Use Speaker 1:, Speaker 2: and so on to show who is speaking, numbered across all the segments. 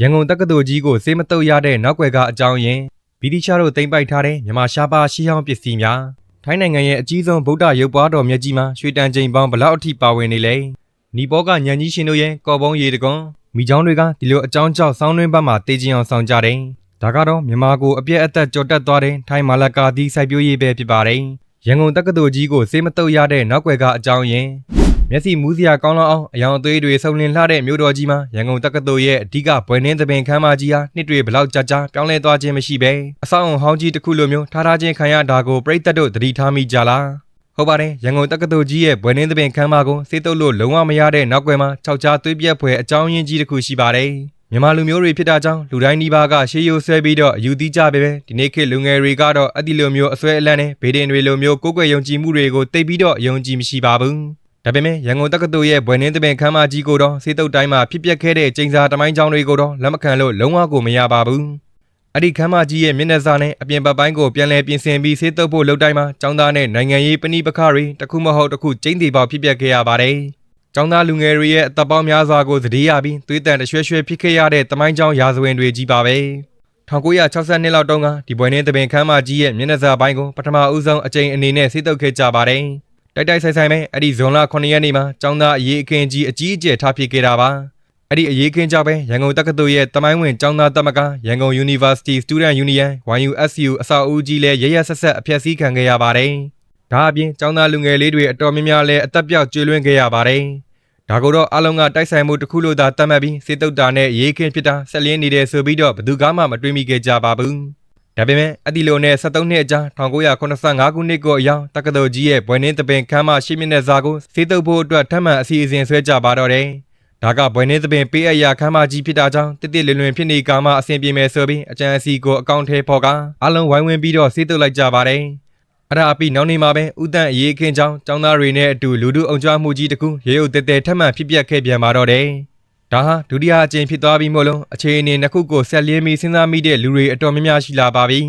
Speaker 1: ရန်ကုန်တက္ကသိုလ်ကြီးကိုစေးမတုပ်ရတဲ့နောက်ွယ်ကအကြောင်းရင်းဗီဒီရှားတို့တင်ပိုက်ထားတဲ့မြန်မာရှားပါရှီဟောင်းပစ္စည်းများထိုင်းနိုင်ငံရဲ့အကြီးဆုံးဗုဒ္ဓရုပ်ပွားတော်မြတ်ကြီးမှာရွှေတန်ချိန်ပေါင်းဘလောက်အထိပါဝင်နေလဲနီပေါကညံကြီးရှင်တို့ရဲ့ကော်ပုံးရေတကွန်မိချောင်းတွေကဒီလိုအကြောင်းကြောင့်စောင်းတွင်းဘက်မှာတေးကျင်အောင်ဆောင်ကြတယ်ဒါကတော့မြန်မာကိုအပြည့်အသက်ကြော်တက်သွားတဲ့ထိုင်းမာလကာသီးစိုက်ပျိုးရေးပဲဖြစ်ပါတယ်ရန်ကုန်တက္ကသိုလ်ကြီးကိုစေးမတုပ်ရတဲ့နောက်ွယ်ကအကြောင်းရင်း မျက်စိမူးစရာကောင်းလောက်အောင်အယောင်အသွေးတွေစုံလင်လှတဲ့မြို့တော်ကြီးမှာရန်ကုန်တက္ကသိုလ်ရဲ့အဓိကဘွယ်နှင်းသပင်ခမ်းမကြီးဟာနှစ်တွေဘလောက်ကြာကြာပြောင်းလဲသွားခြင်းမရှိဘဲအဆောင်အုံဟောင်းကြီးတစ်ခုလိုမျိုးထားထားခြင်းခံရတာကိုပြိတ္တတို့သတိထားမိကြလားဟုတ်ပါတယ်ရန်ကုန်တက္ကသိုလ်ကြီးရဲ့ဘွယ်နှင်းသပင်ခမ်းမကိုစေတုပ်လို့လုံးဝမရတဲ့နောက်ွယ်မှာခြောက်ကြားသွေးပြက်ဖွယ်အကြောင်းရင်းကြီးတစ်ခုရှိပါတယ်မြန်မာလူမျိုးတွေဖြစ်တာကြောင့်လူတိုင်းဒီပါကရှေးရိုးဆွဲပြီးတော့အယူသီးကြပဲပဲဒီနေ့ခေတ်လူငယ်တွေကတော့အတိလိုမျိုးအစွဲအလန့်နဲ့ဗေဒင်တွေလိုမျိုးကိုယ်ကွယ်ယုံကြည်မှုတွေကိုတိတ်ပြီးတော့ယုံကြည်မရှိပါဘူး ဒါပေမဲ့ရန်ကုန်တက္ကသိုလ်ရဲ့ဘွယ်နှင်းသပင်ခမ်းမကြီးကိုတော့စေတုတ်တိုင်းမှာဖြစ်ပျက်ခဲ့တဲ့ကျင်းစာတမိုင်းကျောင်းတွေကိုတော့လက်မခံလို့လုံးဝကိုမရပါဘူး။အဲ့ဒီခမ်းမကြီးရဲ့မျက်နှာစာနဲ့အပြင်ဘက်ပိုင်းကိုပြန်လည်ပြင်ဆင်ပြီးစေတုတ်ဖို့လုပ်တိုင်းမှာကျောင်းသားနဲ့နိုင်ငံရေးပဏိပခတွေတစ်ခုမဟုတ်တစ်ခုကျင်းသေးပေါက်ဖြစ်ပျက်ခဲ့ရပါတယ်။ကျောင်းသားလူငယ်တွေရဲ့အသက်ပေါင်းများစွာကိုသတိရပြီးသွေးတန်တရွှဲရွှဲဖြစ်ခဲ့ရတဲ့တမိုင်းကျောင်းရာဇဝင်တွေကြီးပါပဲ။1962လောက်တုန်းကဒီဘွယ်နှင်းသပင်ခမ်းမကြီးရဲ့မျက်နှာစာပိုင်းကိုပထမဦးဆုံးအကြိမ်အနေနဲ့စေတုတ်ခဲ့ကြပါတယ်။ တိုက်တိုက်ဆိုင်ဆိုင်ပဲအဲ့ဒီဇွန်လ9ရက်နေ့မှာចောင်းသားအရေးအခင်းကြီးအကြီးအကျယ်ထားဖြစ်ခဲ့တာပါအဲ့ဒီအရေးခင်းကြောင့်ပဲရန်ကုန်တက္ကသိုလ်ရဲ့တမိုင်းဝင်ကျောင်းသားတက်မကရန်ကုန် University Student Union YUSU အဆောက်အဦကြီးလည်းရရဆက်ဆက်အဖျက်ဆီးခံခဲ့ရပါတယ်။ဒါအပြင်ကျောင်းသားလူငယ်လေးတွေအတော်များများလည်းအသက်ပြောက်ကျွေးလွင့်ခဲ့ရပါတယ်။ဒါကတော့အလုံးကတိုက်ဆိုင်မှုတစ်ခုလို့သာသတ်မှတ်ပြီးစေတုတ်တာနဲ့အရေးခင်းဖြစ်တာဆက်လင်းနေတယ်ဆိုပြီးတော့ဘယ်သူမှမတွေးမိခဲ့ကြပါဘူး။ ဒါပေမဲ့အဒီလိုနဲ့73နှစ်အကြာ1985ခုနှစ်ကိုအရောက်တက္ကသိုလ်ကြီးရဲ့ဘွယ်နှင်းသပင်ခမ်းမရှိမြင့်တဲ့ဇာကိုစေတုပ်ဖို့အတွက်ထပ်မံအစီအစဉ်ဆွဲကြပါတော့တယ်။ဒါကဘွယ်နှင်းသပင်ပေးအပ်ရာခမ်းမကြီးဖြစ်တာကြောင့်တစ်တစ်လွင်လွင်ဖြစ်နေကာမှအဆင်ပြေမယ်ဆိုပြီးအကြံအစီကိုအကောင့်ထဲပေါ်ကအလုံးဝိုင်းဝန်းပြီးတော့စေတုပ်လိုက်ကြပါတယ်။အဲ့ဒါအပြီးနောက်နေ့မှာပဲဥတန့်အရေးအခင်းကြောင်းចောင်းသားတွေနဲ့အတူလူထုအောင်ကြွမှုကြီးတစ်ခုရေရုပ်တဲတဲထပ်မံဖြစ်ပျက်ခဲ့ပြန်ပါတော့တယ်။ ဒါဟာဒုတိယအကြိမ်ဖြစ်သွားပြီးမို့လို့အခြေအနေနှစ်ခုကိုဆက်လျင်းပြီးစဉ်းစားမိတဲ့လူတွေအတော်များများရှိလာပါပြီ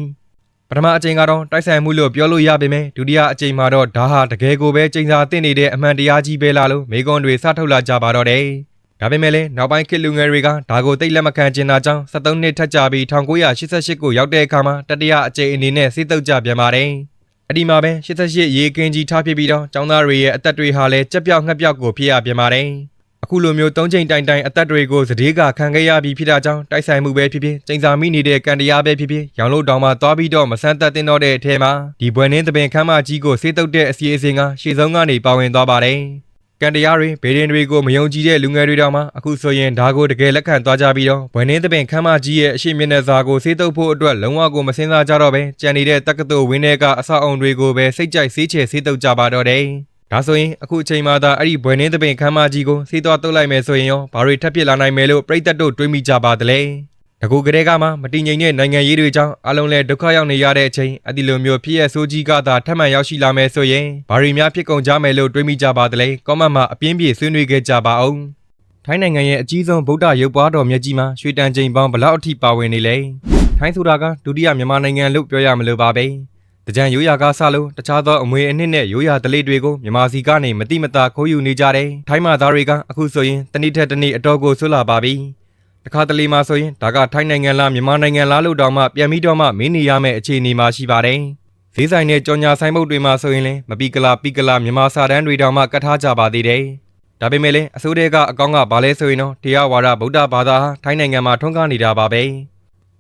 Speaker 1: ပထမအကြိမ်ကတော့တိုက်ဆိုင်မှုလို့ပြောလို့ရပေမဲ့ဒုတိယအကြိမ်မှာတော့ဒါဟာတကယ်ကိုပဲချိန်စာတင်နေတဲ့အမှန်တရားကြီးပဲလားလို့မိကွန်းတွေစထုတ်လာကြပါတော့တယ်ဒါပေမဲ့လည်းနောက်ပိုင်းခေတ်လူငယ်တွေကဒါကိုတိတ်လက်မခံကျင်တာကြောင့်73နှစ်ထပ်ကြာပြီး1988ကိုရောက်တဲ့အခါမှာတတိယအကြိမ်အနေနဲ့စိတ်တုပ်ကြပြန်ပါတယ်။အဒီမှာပဲ88ရေကင်းကြီးထားဖြစ်ပြီးတော့ចောင်းသားတွေရဲ့အသက်တွေဟာလည်းကြက်ပြောက်ငှက်ပြောက်ကိုဖြစ်ရပြန်ပါတယ်။ အခုလိုမျိုးသုံးချိန်တိုင်တိုင်အသက်တွေကိုစတေးကခံခဲ့ရပြီးဖြစ်တာကြောင့်တိုက်ဆိုင်မှုပဲဖြစ်ဖြစ်ချိန်စာမိနေတဲ့ကံတရားပဲဖြစ်ဖြစ်ရောင်လို့တောင်မှသွားပြီးတော့မဆန်းသက်တင်တော့တဲ့အထဲမှာဒီဘွယ်နှင်းသပင်ခမ်းမကြီးကိုစေးတုပ်တဲ့အစီအစဉ်ကရှေ့ဆုံးကနေပါဝင်သွားပါတယ်။ကန်တရားတွေဗေဒင်တွေကိုမယုံကြည်တဲ့လူငယ်တွေတောင်မှအခုဆိုရင်ဒါကိုတကယ်လက်ခံသွားကြပြီးတော့ဘွယ်နှင်းသပင်ခမ်းမကြီးရဲ့အရှိမျက်နှာစာကိုစေးတုပ်ဖို့အတွက်လုံးဝကိုမစင်စားကြတော့ပဲကြံနေတဲ့တက္ကသိုလ်ဝင်းထဲကအဆောက်အုံတွေကိုပဲစိတ်ကြိုက်စေးချယ်စေးတုပ်ကြပါတော့တယ် ဒါဆိုရင်အခုအချိန်မှသာအဲ့ဒီဘွယ်နှင်းသပင်ခမ်းမကြီးကိုစေးသွားတုပ်လိုက်မယ်ဆိုရင်ရောဘာတွေထပ်ဖြစ်လာနိုင်မယ်လို့ပြည်သက်တို့တွေးမိကြပါသလဲတကူကလေးကမှမတည်ငြိမ်တဲ့နိုင်ငံရေးတွေကြောင့်အလုံးလဲဒုက္ခရောက်နေရတဲ့အချိန်အဒီလိုမျိုးဖြစ်ရဆိုးကြီးကသာထပ်မံရောက်ရှိလာမယ်ဆိုရင်ဘာတွေများဖြစ်ကုန်ကြမယ်လို့တွေးမိကြပါသလဲကောမန့်မှာအပြင်းပြေဆွေးနွေးခဲ့ကြပါအောင်ထိုင်းနိုင်ငံရဲ့အကြီးဆုံးဗုဒ္ဓရုပ်ပွားတော်မြတ်ကြီးမှာရွှေတန်ချိန်ပေါင်းဘယ်လောက်အထိပါဝင်နေလဲထိုင်းဆိုတာကဒုတိယမြန်မာနိုင်ငံလို့ပြောရမလို့ပါပဲ တကြံရိုးရာကဆလို့တခြားသောအမွေအနှစ်နဲ့ရိုးရာဓလေ့တွေကိုမြန်မာစီကနေမတိမတာခိုးယူနေကြတယ်ထိုင်းမှာသားတွေကအခုဆိုရင်တနေ့ထက်တနေ့အတော်ကိုဆွလာပါပြီတခါတလေမှာဆိုရင်ဒါကထိုင်းနိုင်ငံလားမြန်မာနိုင်ငံလားလို့တောင်မှပြန်ပြီးတော့မှမင်းနေရမယ့်အခြေအနေမှာရှိပါတယ်။ဈေးဆိုင်နဲ့ကြော်ညာဆိုင်ဘုတ်တွေမှာဆိုရင်လည်းမပီကလာပီကလာမြန်မာစာတန်းတွေတောင်မှကတ်ထားကြပါသေးတယ်။ဒါပေမဲ့လည်းအစိုးရကအကောင့်ကဘာလဲဆိုရင်တော့တရားဝါဒဗုဒ္ဓဘာသာဟာထိုင်းနိုင်ငံမှာထွန်းကားနေတာပါပဲ။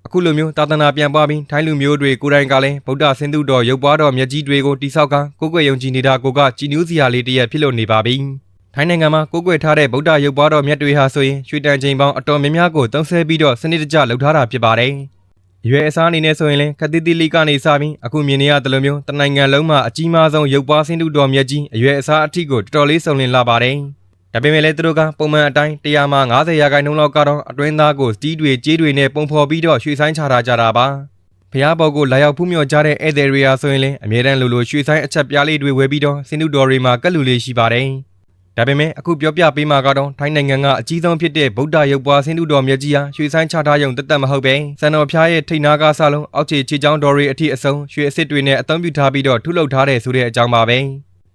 Speaker 1: အခုလိုမျိုးသာသနာပြန်ပွားပြီးထိုင်းလူမျိုးတွေကိုယ်တိုင်ကလည်းဗုဒ္ဓဆင်းသုတော်ရုပ်ပွားတော်မြတ်ကြီးတွေကိုတိဆောက်ကကိုယ်ကွယ်ယုံကြည်နေတာကိုကကြည်နူးစရာလေးတစ်ရက်ဖြစ်လို့နေပါပြီ။ထိုင်းနိုင်ငံမှာကိုးကွယ်ထားတဲ့ဗုဒ္ဓရုပ်ပွားတော်မြတ်တွေဟာဆိုရင်ရွှေတန်ချိန်ပေါင်းအတော်များများကိုတုံးဆဲပြီးတော့စနစ်တကျလှုပ်ထားတာဖြစ်ပါတယ်။အရွယ်အစားအနေနဲ့ဆိုရင်လည်းခက်တိတိလေးကနေစပြီးအခုမြင်နေရတယ်လို့မျိုးတနိုင်ငံလုံးမှာအကြီးမားဆုံးရုပ်ပွားဆင်းတုတော်မြတ်ကြီးအရွယ်အစားအထိကိုတော်တော်လေးစုံလင်လာပါတယ်။ ဒါပေမဲ့လည်းသူတို့ကပုံမှန်အတိုင်းတရားမှ90ရာခိုင်နှုန်းလောက်ကတော့အတွင်းသားကိုစတီးတွေကြေးတွေနဲ့ပုံဖော်ပြီးတော့ရွှေဆိုင်ချထားကြတာပါ။ဖျားဘော်ကိုလာရောက်ဖူးမြော်ကြတဲ့ဧည့်သည်တွေဟာဆိုရင်လည်းအမြဲတမ်းလိုလိုရွှေဆိုင်အချက်ပြားလေးတွေဝယ်ပြီးတော့စင်တုတော်တွေမှာကတ်လူလေးရှိပါတယ်။ဒါပေမဲ့အခုပြောပြပေးမှာကတော့ထိုင်းနိုင်ငံကအကြီးဆုံးဖြစ်တဲ့ဗုဒ္ဓရုပ်ပွားဆင်းတုတော်မြတ်ကြီးဟာရွှေဆိုင်ချထားရုံတက်တက်မဟုတ်ပဲစံတော်ဖျားရဲ့ထိတ်နာကဆလုံးအောက်ခြေခြေချောင်းတော်တွေအထိအစုံရွှေအစ်စ်တွေနဲ့အသုံးပြုထားပြီးတော့ထုလုပ်ထားတယ်ဆိုတဲ့အကြောင်းပါပဲ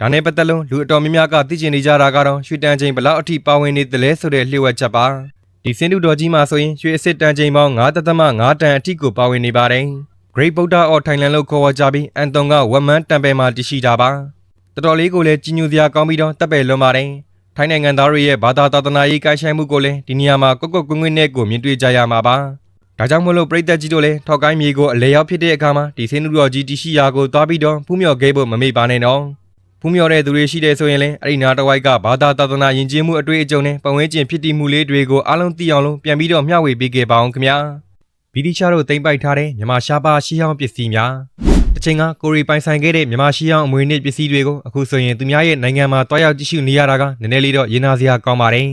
Speaker 1: ဒါနဲ့ပတ်သက်လို့လူအတော်များများကသိချင်နေကြတာကတော့ရွှေတန်ချိန်ဘလောက်အထိပါဝင်နေသလဲဆိုတဲ့လျှို့ဝှက်ချက်ပါဒီစင်တူတော်ကြီးမှာဆိုရင်ရွှေအစ်စ်တန်ချိန်ပေါင်း9.5တန်အထိကိုပါဝင်နေပါတယ်။ Great Buddha of Thailand လို့ခေါ်ဝေါ်ကြပြီးအန်တုံကဝက်မန်းတံပယ်မှာတည်ရှိတာပါ။တော်တော်လေးကိုလည်းကြီးညိုစရာကောင်းပြီးတော့တပ်ပယ်လွန်ပါတယ်။ထိုင်းနိုင်ငံသားတွေရဲ့ဘာသာသာသနာရေးကိုင်းဆိုင်မှုကိုလည်းဒီနေရာမှာကွက်ကွက်ကွင်းကွင်းနဲ့ကိုမြင်တွေ့ကြရမှာပါ။ဒါကြောင့်မို့လို့ပြည်သက်ကြီးတို့လည်းထောက်ကိုင်းမြေကိုအလဲရောက်ဖြစ်တဲ့အခါမှာဒီစင်တူတော်ကြီးတည်ရှိရာကိုသွားပြီးတော့ဖူးမြော်ခဲ့ဖို့မမေ့ပါနဲ့နော်။ ဖူးမြော်တဲ့သူတွေရှိတယ်ဆိုရင်လည်းအဲ့ဒီနာတစ်ဝိုက်ကဘာသာသာသနာယဉ်ကျေးမှုအတွေ့အကြုံနဲ့ပတ်ဝန်းကျင်ဖြစ်တည်မှုလေးတွေကိုအားလုံးသိအောင်လို့ပြန်ပြီးတော့မျှဝေပေးခဲ့ပါအောင်ခင်ဗျာဗီဒီချာတို့တင်ပိုက်ထားတဲ့မြန်မာရှားပါရှီဟောင်းပစ္စည်းများတစ်ချိန်ကကိုရီပိုင်ဆိုင်ခဲ့တဲ့မြန်မာရှီဟောင်းအမွေအနှစ်ပစ္စည်းတွေကိုအခုဆိုရင်သူများရဲ့နိုင်ငံမှာတွားရောက်ကြည့်ရှုနေရတာကနည်းနည်းလေးတော့ရင်နာစရာကောင်းပါတယ်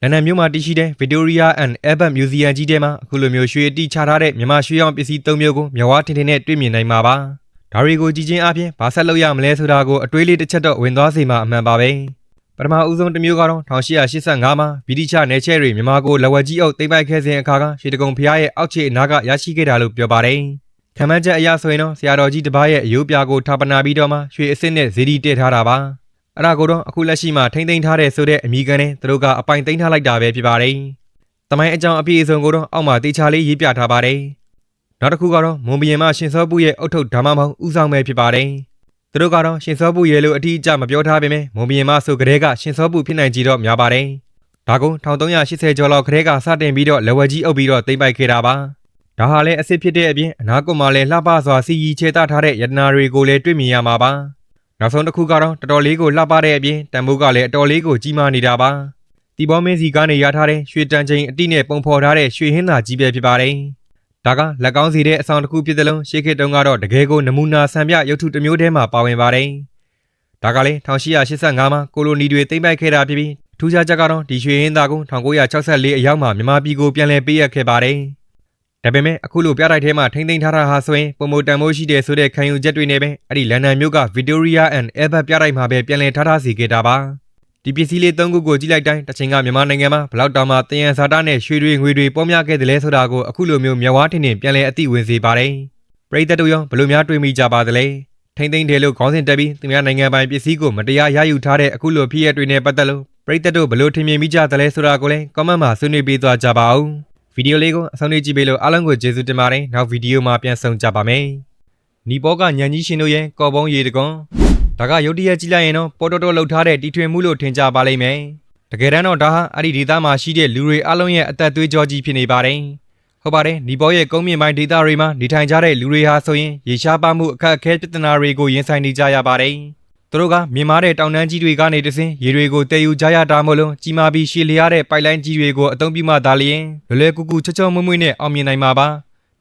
Speaker 1: လန်ဒန်မြို့မှာတည်ရှိတဲ့ Victoria and Albert Museum ကြီးထဲမှာအခုလိုမျိုးရွှေအတိချထားတဲ့မြန်မာရွှေရောင်ပစ္စည်း၃မျိုးကိုမြဝထင်ထင်နဲ့တွေ့မြင်နိုင်မှာပါ။ ဒါတွေကိုကြည့်ချင်းအပြင်ဘာဆက်လုပ်ရမလဲဆိုတာကိုအတွေးလေးတစ်ချက်တော့ဝင်သွားစေမှာအမှန်ပါပဲ။ပထမဦးဆုံးတစ်မျိုးကတော့1885မှာဗီဒီချနယ်ချဲတွေမြန်မာကိုလဝက်ကြီးအုပ်သိမ်းပိုက်ခဲ့စဉ်အခါကရွှေတကုံဖျားရဲ့အောက်ခြေအနားကရရှိခဲ့တာလို့ပြောပါတယ်။ခံမှန်းချက်အရဆိုရင်တော့ဆရာတော်ကြီးတစ်ပါးရဲ့အယိုးပြာကိုထာပနာပြီးတော့မှရွှေအစစ်နဲ့ဇီဒီတည်ထားတာပါ။အဲ့ဒါကိုတော့အခုလက်ရှိမှာထိမ့်သိမ်းထားတဲ့ဆိုတဲ့အမိကန်နဲ့သူတို့ကအပိုင်သိမ်းထားလိုက်တာပဲဖြစ်ပါတယ်။တမိုင်းအကြောင်းအပြည့်အစုံကိုတော့အောက်မှာတေချာလေးရေးပြထားပါတယ်။ နောက်တစ်ခုကတော့မွန်ဘီယင်မရှင်စောပူရဲ့အုတ်ထုပ်ဓမ္မမောင်ဥဆောင်ပဲဖြစ်ပါတယ်။သူတို့ကတော့ရှင်စောပူရဲ့လို့အတိအကျမပြောထားပေမဲ့မွန်ဘီယင်မဆိုကြတဲ့ကရှင်စောပူဖြစ်နိုင်ကြတော့များပါတယ်။ဒါကို1380ကျော်လောက်ခရဲကစတင်ပြီးတော့လက်ဝဲကြီးအုပ်ပြီးတော့သိမ့်ပိုက်ခဲ့တာပါ။ဒါဟာလည်းအစ်စ်ဖြစ်တဲ့အပြင်အနာကွန်မှာလည်းလှပစွာစီရီချေတာထားတဲ့ယတနာတွေကိုလည်းတွေ့မြင်ရမှာပါ။နောက်ဆုံးတစ်ခုကတော့တော်တော်လေးကိုလှပတဲ့အပြင်တန်ဖိုးကလည်းအတော်လေးကိုကြီးမားနေတာပါ။တီဘောမင်းစီကနေရထားတဲ့ရွှေတန်ချိန်အတိနဲ့ပုံဖော်ထားတဲ့ရွှေဟင်းသာကြီးပဲဖြစ်ပါတယ်။ ဒါကလက်ကောင်းစီတဲ့အဆောင်တစ်ခုဖြစ်သလုံးရှေးခေတ်တုန်းကတော့တကယ်ကိုနမူနာဆံပြရုပ်ထုတစ်မျိုးတည်းမှာပါဝင်ပါတယ်။ဒါကလည်း1885မှာကိုလိုနီတွေသိမ်းပိုက်ခဲ့တာဖြစ်ပြီးထူးခြားချက်ကတော့ဒီရွှေဟင်းသာကို1964အရောက်မှာမြန်မာပြည်ကိုပြန်လည်ပေးအပ်ခဲ့ပါတယ်။ဒါပေမဲ့အခုလိုပြတိုက်ထဲမှာထိမ့်သိမ်းထားတာဟာဆိုရင်ပုံမတန်မိုးရှိတယ်ဆိုတဲ့ခံယူချက်တွေနဲ့ပဲအဲ့ဒီလန်ဒန်မြို့က Victoria and Albert ပြတိုက်မှာပဲပြန်လည်ထားထားစီခဲ့တာပါ ဒီပစ္စည်းလေးသုံးခုကိုကြည့်လိုက်တိုင်းတစ်ချိန်ကမြန်မာနိုင်ငံမှာဘလောက်တောင်မှတယံဇာတာနဲ့ရွှေတွေငွေတွေပေါများခဲ့တယ်လဲဆိုတာကိုအခုလိုမျိုးမျက်ဝါးထင်ထင်ပြန်လည်အသိဝင်စေပါတယ်ပရိသတ်တို့ရောဘယ်လိုများတွေးမိကြပါသလဲထိမ့်သိမ့်တယ်လို့ခေါင်းစဉ်တက်ပြီးသူများနိုင်ငံပိုင်ပစ္စည်းကိုမတရားရယူထားတဲ့အခုလိုဖြစ်ရပ်တွေနဲ့ပတ်သက်လို့ပရိသတ်တို့ဘယ်လိုထင်မြင်မိကြသလဲဆိုတာကိုလည်း comment မှာဆွေးနွေးပေးသွားကြပါဦးဗီဒီယိုလေးကိုအဆုံးထိကြည့်ပေးလို့အားလုံးကိုကျေးဇူးတင်ပါတယ်နောက်ဗီဒီယိုမှာပြန်ဆုံကြပါမယ်နီပေါကညန်ကြီးရှင်တို့ရဲ့ကော်ပုံးရေတကွန် ဒါကရုတ်တရက်ကြည့်လိုက်ရင်တော့ပေါ်တော်တော်လှုပ်ထားတဲ့တီထွင်မှုလို့ထင်ကြပါလိမ့်မယ်တကယ်တမ်းတော့ဒါဟာအဲ့ဒီဒေသမှာရှိတဲ့လူတွေအလုံးရဲ့အသက်သွေးကြောကြီးဖြစ်နေပါတယ်ဟုတ်ပါတယ်နီပေါရဲ့ကုန်းမြင့်ပိုင်းဒေသတွေမှာနေထိုင်ကြတဲ့လူတွေဟာဆိုရင်ရေရှားပါမှုအခက်အခဲပြဿနာတွေကိုရင်ဆိုင်နေကြရပါတယ်သူတို့ကမြင်မာတဲ့တောင်တန်းကြီးတွေကနေတဆင်းရေတွေကိုတည်ယူကြရတာမို့လို့ကြီးမားပြီးရှည်လျားတဲ့ပိုက်လိုင်းကြီးတွေကိုအသုံးပြုမှသာလျှင်လွယ်လွယ်ကူကူချောချောမွေ့မွေ့နဲ့အောင်မြင်နိုင်မှာပါ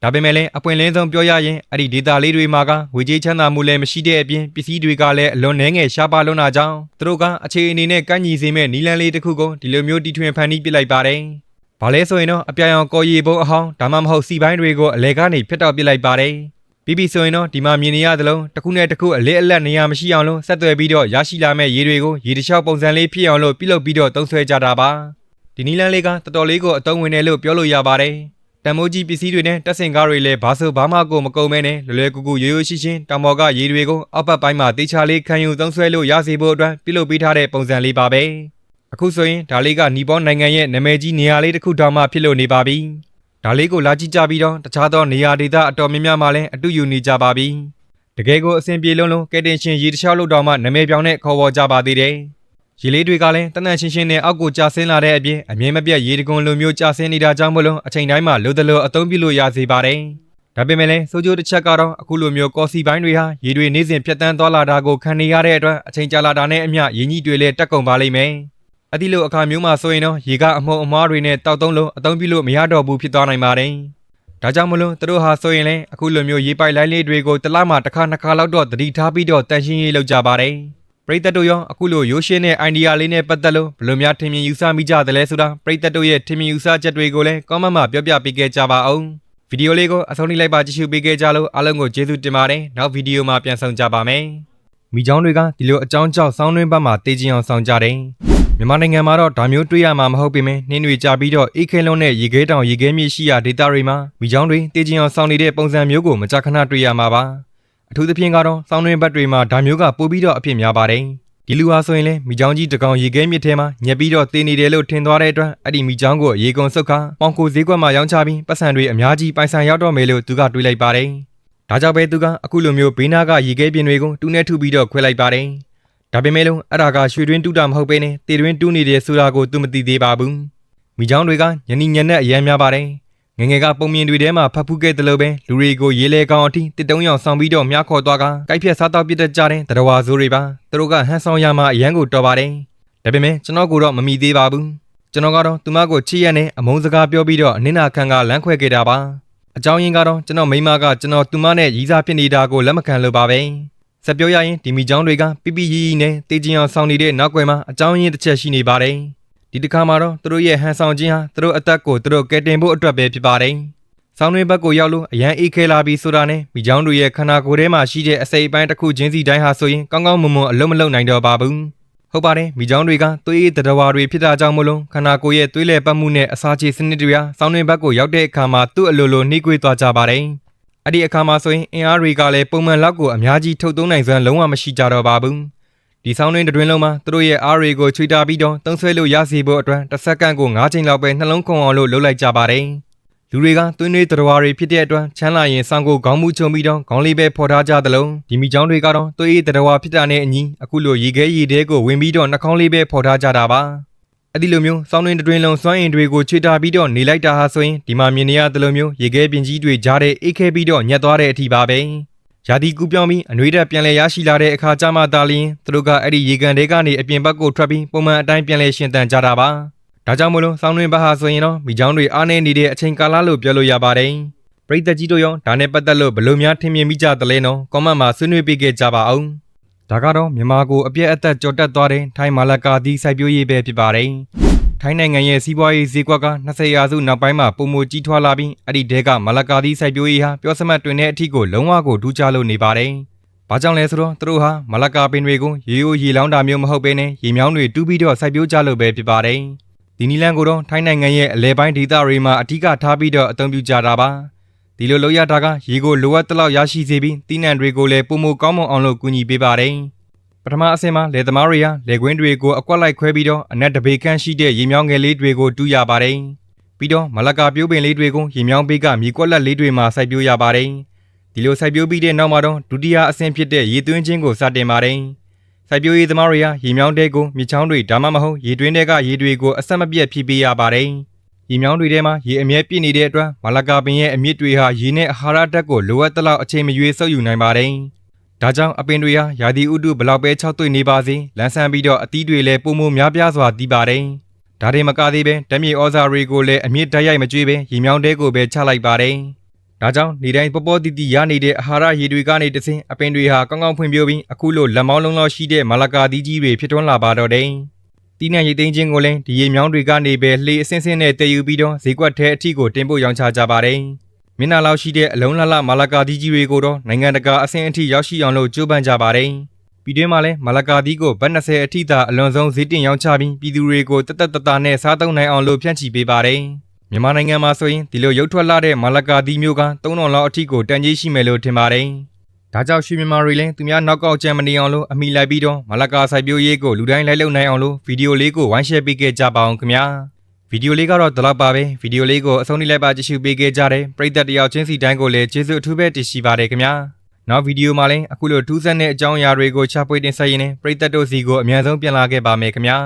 Speaker 1: ဒါပေမဲ့လည်းအပွင့်လင်းဆုံးပြောရရင်အဲ့ဒီဒေတာလေးတွေမှာကဝေကြီးချမ်းသာမှုလည်းမရှိတဲ့အပြင်ပစ္စည်းတွေကလည်းအလွန်နှဲငယ်ရှားပါလွန်းတာကြောင့်သူတို့ကအခြေအနေနဲ့ကန့်ညီစေမဲ့နီလန်းလေးတစ်ခုကိုဒီလိုမျိုးတီထွင်ဖန်တီးပစ်လိုက်ပါတယ်ဘာလဲဆိုရင်တော့အပြာရောင်ကော်ရီဘုံအဟောင်းဒါမှမဟုတ်စီပိုင်းတွေကိုအလဲကနေဖျက်တော့ပစ်လိုက်ပါတယ်ပြီးပြီဆိုရင်တော့ဒီမှာမြင်နေရသလိုတစ်ခုနဲ့တစ်ခုအလေးအလတ်နေရာမရှိအောင်လို့ဆက်သွယ်ပြီးတော့ရရှိလာမဲ့ရေတွေကိုရေတခြားပုံစံလေးဖြစ်အောင်လို့ပြုလုပ်ပြီးတော့သုံးဆွဲကြတာပါဒီနီလန်းလေးကတော်တော်လေးကိုအသုံးဝင်တယ်လို့ပြောလို့ရပါတယ် တန်မိုးကြီးပစ္စည်းတွေနဲ့တက်ဆင်ကားတွေလည်းဘာဆိုဘာမှကိုမကုန်မဲနဲ့လွယ်လွယ်ကူကူရိုးရိုးရှင်းရှင်းတောင်ပေါ်ကရေတွေကိုအောက်ပတ်ပိုင်းမှာတေချာလေးခံယူသုံးဆွဲလို့ရစေဖို့အတွက်ပြုလုပ်ပေးထားတဲ့ပုံစံလေးပါပဲအခုဆိုရင်ဒါလေးကနီပေါနိုင်ငံရဲ့နာမည်ကြီးနေရာလေးတစ်ခုတောင်မှဖြစ်လို့နေပါပြီဒါလေးကိုလာကြည့်ကြပြီးတော့တခြားသောနေရာဒေသအတော်များများမှာလည်းအတူယူနေကြပါပြီတကယ်ကိုအဆင်ပြေလုံးလုံးကဲတင်ရှင်ရေတခြားလို့တောင်မှနာမည်ပြောင်းနဲ့ခေါ်ဝေါ်ကြပါသေးတယ် ရေလေးတွေကလည်းတနန့်ရှင်းရှင်းနဲ့အောက်ကိုကျဆင်းလာတဲ့အပြင်အမြင်မပြတ်ရေတကွန်လိုမျိုးကျဆင်းနေတာကြောင့်မလို့အချိန်တိုင်းမှာလိုသလိုအသုံးပြုလို့ရစေပါတယ်။ဒါပေမဲ့လည်းစိုးကျိုးတစ်ချက်ကတော့အခုလိုမျိုးကော်စီပိုင်းတွေဟာရေတွေနေ့စဉ်ဖြတ်တန်းသွားလာတာကိုခံနေရတဲ့အတွက်အချိန်ကြာလာတာနဲ့အမျှရေကြီးတွေလည်းတက်ကုန်ပါလိမ့်မယ်။အဒီလိုအခါမျိုးမှာဆိုရင်တော့ရေကအမှုံအမွားတွေနဲ့တောက်သုံးလို့အသုံးပြုလို့မရတော့ဘူးဖြစ်သွားနိုင်ပါတယ်။ဒါကြောင့်မလို့သူတို့ဟာဆိုရင်လည်းအခုလိုမျိုးရေပိုက်လိုင်းလေးတွေကိုတစ်လမှတစ်ခါနှစ်ခါလောက်တော့တတိထားပြီးတော့တန်ရှင်းရေးလုပ်ကြပါတယ်။ ပရိသတ်တို့ရောအခုလိုရိုးရှင်းတဲ့ idea လေးနဲ့ပတ်သက်လို့ဘယ်လိုများထင်မြင်ယူဆမိကြသလဲဆိုတာပရိသတ်တို့ရဲ့ထင်မြင်ယူဆချက်တွေကိုလည်း comment မှာပြောပြပေးခဲ့ကြပါအောင်ဗီဒီယိုလေးကိုအဆုံးထိလိုက်ပါကြည့်ရှုပေးခဲ့ကြလို့အားလုံးကိုကျေးဇူးတင်ပါတယ်နောက်ဗီဒီယိုမှာပြန်ဆောင်ကြပါမယ်မိချောင်းတွေကဒီလိုအကြောင်းကြောင့်စောင်းတွင်းဘက်မှာတေးကျင်အောင်ဆောင်ကြတယ်မြန်မာနိုင်ငံမှာတော့ဒါမျိုးတွေ့ရမှာမဟုတ်ပေမဲ့နှင်းတွေကြပြီးတော့အေးခဲလုံးနဲ့ရေခဲတောင်ရေခဲမြေရှိရာဒေသတွေမှာမိချောင်းတွေတေးကျင်အောင်ဆောင်နေတဲ့ပုံစံမျိုးကိုမကြာခဏတွေ့ရမှာပါ အထူးသဖြင့်ကတော့စောင်းတွင်းဘက်တွေမှာဒါမျိုးကပိုပြီးတော့အဖြစ်များပါတယ်ဒီဒီလူဟာဆိုရင်လည်းမိချောင်းကြီးတစ်ကောင်ရေခဲမြစ်ထဲမှာညက်ပြီးတော့တင်းနေတယ်လို့ထင်သွားတဲ့အတွက်အဲ့ဒီမိချောင်းကိုရေကုန်စုတ်ခါပေါင်ကိုဈေးကွက်မှာရောင်းချပြီးပတ်စံတွေအများကြီးပိုင်ဆိုင်ရောက်တော့မယ်လို့သူကတွေးလိုက်ပါတယ်ဒါကြောင့်ပဲသူကအခုလိုမျိုးဘေးနားကရေခဲပြင်တွေကိုတူးနဲ့ထုပြီးတော့ခွဲလိုက်ပါတယ်ဒါပေမဲ့လို့အဲ့ဒါကရွှေတွင်းတူးတာမဟုတ်ဘဲနဲ့တေတွင်းတူးနေတယ်ဆိုတာကိုသူမသိသေးပါဘူးမိချောင်းတွေကညနေညက်နဲ့အရမ်းများပါတယ် ငယ်ငယ်ကပုံမြင်တွေထဲမှာဖတ်ဖူးခဲ့တယ်လို့ပဲလူတွေကိုရေးလဲကောင်းအထိတစ်တုံးရောင်ဆောင်ပြီးတော့မြားခေါ်သွားကကြိုက်ဖြက်စားတော့ပြစ်တတ်ကြတဲ့တရဝါဆိုးတွေပါသူတို့ကဟန်ဆောင်ရမှာအရန်ကိုတော်ပါတယ်ဒါပေမဲ့ကျွန်တော်ကတော့မမီသေးပါဘူးကျွန်တော်ကတော့သူမကိုချစ်ရက်နဲ့အမုန်းစကားပြောပြီးတော့အနင်းနာခံကလမ်းခွဲခဲ့တာပါအကြောင်းရင်းကတော့ကျွန်တော်မိမကကျွန်တော်သူမနဲ့ရီးစားဖြစ်နေတာကိုလက်မခံလို့ပါပဲဆက်ပြောရရင်ဒီမိချောင်းတွေကပြပြရီးရီးနဲ့တေးချင်အောင်ဆောင်နေတဲ့နောက်ွယ်မှာအကြောင်းရင်းတစ်ချက်ရှိနေပါတယ် ဒီတစ်ခါမှာတော့သူတို့ရဲ့ဟန်ဆောင်ခြင်းဟာသူတို့အသက်ကိုသူတို့ကယ်တင်ဖို့အတွက်ပဲဖြစ်ပါတယ်။ဆောင်းတွင်ဘက်ကိုရောက်လို့အရန်အေးခဲလာပြီးဆိုတာနဲ့မိချောင်းတို့ရဲ့ခန္ဓာကိုယ်ထဲမှာရှိတဲ့အစိပ်အပိုင်းတစ်ခုချင်းစီတိုင်းဟာဆိုရင်ကောင်းကောင်းမွန်မွန်အလုံးမလုံးနိုင်တော့ပါဘူး။ဟုတ်ပါတယ်မိချောင်းတွေကသွေးရည်တရဝါတွေဖြစ်တာကြောင့်မလို့ခန္ဓာကိုယ်ရဲ့သွေးလည်ပတ်မှုနဲ့အစာချေစနစ်တွေဟာဆောင်းတွင်ဘက်ကိုရောက်တဲ့အခါမှာသူ့အလိုလိုနှိကွေးသွားကြပါတယ်။အဲ့ဒီအခါမှာဆိုရင်အင်အားတွေကလည်းပုံမှန်လောက်ကိုအများကြီးထုတ်သုံးနိုင်စွမ်းလုံးဝမရှိကြတော့ပါဘူး။ ဒီဆောင်းတွင်တွင်လုံးမှာသူတို့ရဲ့အားတွေကိုချွေတာပြီးတော့တုံးဆွဲလို့ရစီဖို့အတွက်တစ်စက္ကန့်ကို9ချိန်လောက်ပဲနှလုံးခုန်အောင်လို့လုပ်လိုက်ကြပါတယ်။လူတွေကသွေးနွေးတရဝါတွေဖြစ်တဲ့အတွက်ချမ်းလာရင်ဆောင်းကိုခေါင်းမူချုံပြီးတော့ခေါင်းလေးပဲဖော်ထားကြသလိုဒီမိချောင်းတွေကတော့သွေးရည်တရဝါဖြစ်တာနဲ့အညီအခုလိုရေခဲရေတဲကိုဝင်ပြီးတော့နှာခေါင်းလေးပဲဖော်ထားကြတာပါ။အဲ့ဒီလိုမျိုးစောင်းတွင်တွင်လုံးစွမ်းအင်တွေကိုချွေတာပြီးတော့နေလိုက်တာဟာဆိုရင်ဒီမှာမြင်နေရသလိုမျိုးရေခဲပင်ကြီးတွေကြားတဲ့အိတ်ခဲပြီးတော့ညက်သွားတဲ့အထိပါပဲ။ ရာသီကူးပြောင်းပြီးအနှွေးတက်ပြန်လဲရရှိလာတဲ့အခါကျမှသာလျှင်သူတို့ကအဲ့ဒီရေကန်တွေကနေအပြင်ဘက်ကိုထွက်ပြီးပုံမှန်အတိုင်းပြန်လဲရှင်သန်ကြတာပါ။ဒါကြောင့်မလို့စောင်းတွင်ဘက်ဟာဆိုရင်တော့မိချောင်းတွေအားနေနေတဲ့အချိန်ကာလလို့ပြောလို့ရပါတယ်။ပရိသတ်ကြီးတို့ရောဒါနဲ့ပတ်သက်လို့ဘယ်လိုများထင်မြင်မိကြသလဲနော်။ကွန်မန့်မှာဆွေးနွေးပေးခဲ့ကြပါအောင်။ဒါကတော့မြန်မာကိုအပြည့်အသက်ကြော်တက်သွားတဲ့ထိုင်းမာလကာသီးစိုက်ပျိုးရေးပဲဖြစ်ပါတယ်။ ထိုင်းနိုင်ငံရဲ့စီးပွားရေးဈေးကွက်က20ရာစုနောက်ပိုင်းမှာပုံမကြီးထွားလာပြီးအဲ့ဒီတဲကမလကာသီးစိုက်ပျိုးရေးဟာပြောစမှတ်တွင်တဲ့အထီကိုလုံးဝကိုဒူးချလို့နေပါတယ်။ဘာကြောင့်လဲဆိုတော့သူတို့ဟာမလကာပင်တွေကိုရေရိုးရေလောင်းတာမျိုးမဟုတ်ဘဲနဲ့ရေမြောင်းတွေတူးပြီးတော့စိုက်ပျိုးကြလို့ပဲဖြစ်ပါတယ်။ဒီနီလန်ကိုတော့ထိုင်းနိုင်ငံရဲ့အလဲပိုင်းဒေသတွေမှာအထူးကထားပြီးတော့အသုံးပြုကြတာပါ။ဒီလိုလုပ်ရတာကရေကိုလိုအပ်သလောက်ရရှိစေပြီးတိနံတွေကိုလည်းပုံမကောင်းမွန်အောင်လို့ကူညီပေးပါတယ်။ ပထမအဆင့်မှာလယ်သမားတွေဟာလယ်ကွင်းတွေကိုအကွက်လိုက်ခွဲပြီးတော့အနက်တပေခန့်ရှိတဲ့ရေမြောင်းငယ်လေးတွေကိုတူးရပါတယ်။ပြီးတော့မလကာပြိုးပင်လေးတွေကိုရေမြောင်းဘေးကမြေကွက်လက်လေးတွေမှာစိုက်ပျိုးရပါတယ်။ဒီလိုစိုက်ပျိုးပြီးတဲ့နောက်မှာတော့ဒုတိယအဆင့်ဖြစ်တဲ့ရေသွင်းခြင်းကိုစတင်ပါတယ်။စိုက်ပျိုးရေးသမားတွေဟာရေမြောင်းတဲကိုမြေချောင်းတွေဒါမှမဟုတ်ရေတွင်းတွေကရေတွေကိုအဆက်မပြတ်ဖြည့်ပေးရပါတယ်။ရေမြောင်းတွေထဲမှာရေအမြဲပြည့်နေတဲ့အတွက်မလကာပင်ရဲ့အမြစ်တွေဟာရေနဲ့အာဟာရဓာတ်ကိုလိုအပ်သလောက်အချိန်မရွေးဆုပ်ယူနိုင်ပါတယ်။ ဒါကြောင့်အပင်တွေဟာယာဒီဥတုဘလောက်ပဲ၆တွေ့နေပါစေလန်းဆန်းပြီးတော့အသီးတွေလည်းပုံမများပြားစွာတီးပါတယ်။ဒါတွေမကသေးပဲဓမြေဩဇာတွေကိုလည်းအမြင့်တက်ရိုက်မကြွေးပဲရေမြောင်းတဲကိုပဲချလိုက်ပါတယ်။ဒါကြောင့်နေတိုင်းပေါ်ပေါ်တီတီရနေတဲ့အာဟာရရေတွေကနေတဆင့်အပင်တွေဟာကောင်းကောင်းဖွံ့ဖြိုးပြီးအခုလိုလက်မောင်းလုံးလောက်ရှိတဲ့မလကာသီးကြီးတွေဖြစ်ထွန်းလာပါတော့တယ်။တီးနှံရိတ်သိမ်းခြင်းကိုလည်းဒီရေမြောင်းတွေကနေပဲလှေအစင်းစင်းနဲ့တည်ယူပြီးတော့ဈေးကွက်ထဲအထိကိုတင်ပို့ရောင်းချကြပါတယ်။ မျက်နှာလောက်ရှိတဲ့အလုံးလှလှမာလကာသီးကြီးတွေကိုတော့နိုင်ငံတကာအဆင့်အထိရောက်ရှိအောင်လို့ကြိုးပမ်းကြပါတယ်။ပြည်တွင်းမှာလည်းမာလကာသီးကိုဘတ်20အထိသာအလွန်ဆုံးဈေးတင်ရောင်းချပြီးပြည်သူတွေကိုတသက်တသားနဲ့စားသုံးနိုင်အောင်လို့ဖြန့်ချီပေးပါတယ်။မြန်မာနိုင်ငံမှာဆိုရင်ဒီလိုရုပ်ထွက်လာတဲ့မာလကာသီးမျိုးက3000လောက်အထိကိုတန်ကြေးရှိမယ်လို့ထင်ပါတယ်။ဒါကြောင့်ရွှေမြန်မာတွေလည်းသူများနောက်ကောက်ကြံမနေအောင်လို့အမိလိုက်ပြီးတော့မလကာစိုက်ပျိုးရေးကိုလူတိုင်းလိုက်လုပ်နိုင်အောင်လို့ဗီဒီယိုလေးကိုဝိုင်းရှယ်ပေးခဲ့ကြပါအောင်ခင်ဗျာ။ ဗီဒီယိုလေးကတော့ဒီလောက်ပါပဲဗီဒီယိုလေးကိုအဆုံးထိလိုက်ပါကြည့်ရှုပေးခဲ့ကြတဲ့ပရိသတ်တယောက်ချင်းစီတိုင်းကိုလည်းကျေးဇူးအထူးပဲတင်ရှိပါတယ်ခင်ဗျာနောက်ဗီဒီယိုမှာလည်းအခုလိုထူးဆန်းတဲ့အကြောင်းအရာတွေကိုချပွေတင်ဆက်ရင်းနဲ့ပရိသတ်တို့စီကိုအမြန်ဆုံးပြန်လာခဲ့ပါမယ်ခင်ဗျာ